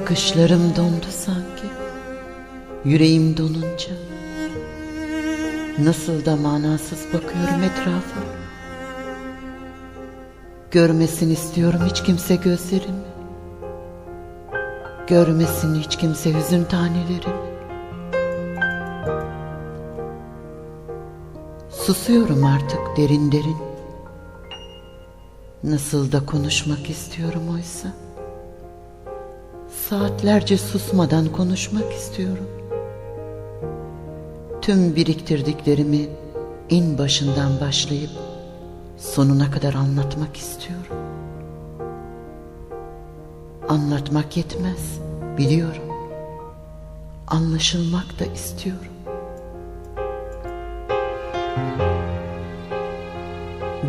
Bakışlarım dondu sanki. Yüreğim donunca. Nasıl da manasız bakıyorum etrafa. Görmesin istiyorum hiç kimse gözlerimi. Görmesin hiç kimse hüzün tanelerimi. Susuyorum artık derin derin. Nasıl da konuşmak istiyorum oysa. Saatlerce susmadan konuşmak istiyorum. Tüm biriktirdiklerimi en başından başlayıp sonuna kadar anlatmak istiyorum. Anlatmak yetmez, biliyorum. Anlaşılmak da istiyorum.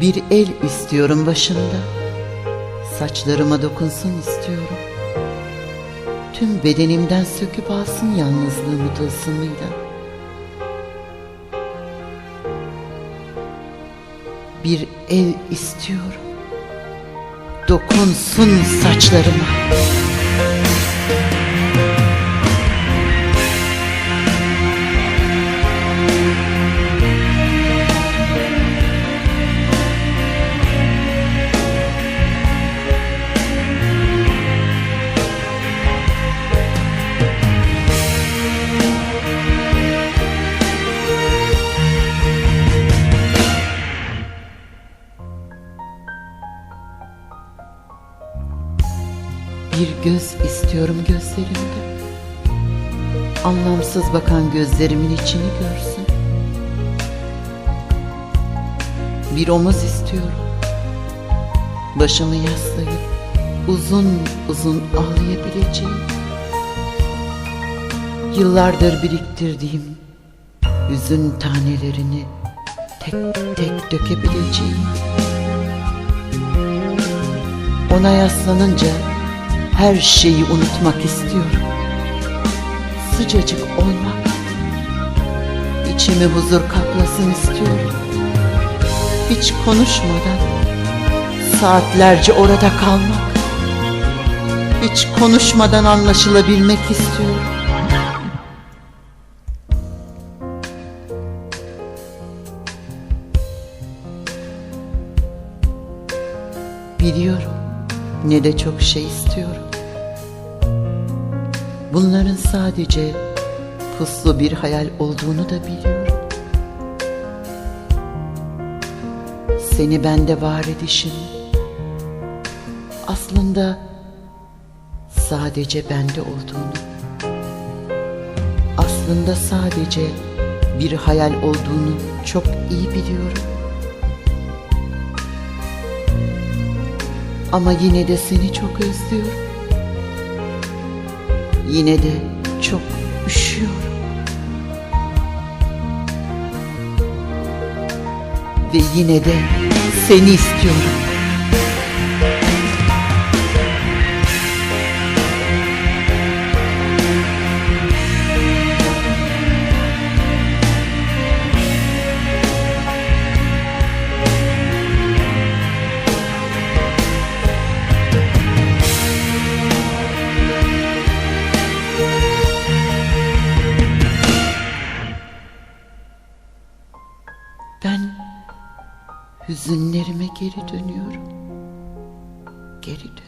Bir el istiyorum başında. Saçlarıma dokunsun istiyorum. Tüm bedenimden söküp alsın yalnızlığımı tılsımıyla. Bir el istiyorum. Dokunsun saçlarıma. Bir göz istiyorum gözlerimde. Anlamsız bakan gözlerimin içini görsün. Bir omuz istiyorum. Başımı yaslayıp uzun uzun ağlayabileceğim. Yıllardır biriktirdiğim hüzün tanelerini tek tek dökebileceğim. Ona yaslanınca her şeyi unutmak istiyorum. Sıcacık olmak, içimi huzur kaplasın istiyorum. Hiç konuşmadan saatlerce orada kalmak, hiç konuşmadan anlaşılabilmek istiyorum. Biliyorum ne de çok şey istiyorum. Bunların sadece puslu bir hayal olduğunu da biliyorum. Seni bende var edişin aslında sadece bende olduğunu, aslında sadece bir hayal olduğunu çok iyi biliyorum. Ama yine de seni çok özlüyorum. Yine de çok üşüyorum. Ve yine de seni istiyorum. Ben hüzünlerime geri dönüyorum. Geri dönüyorum.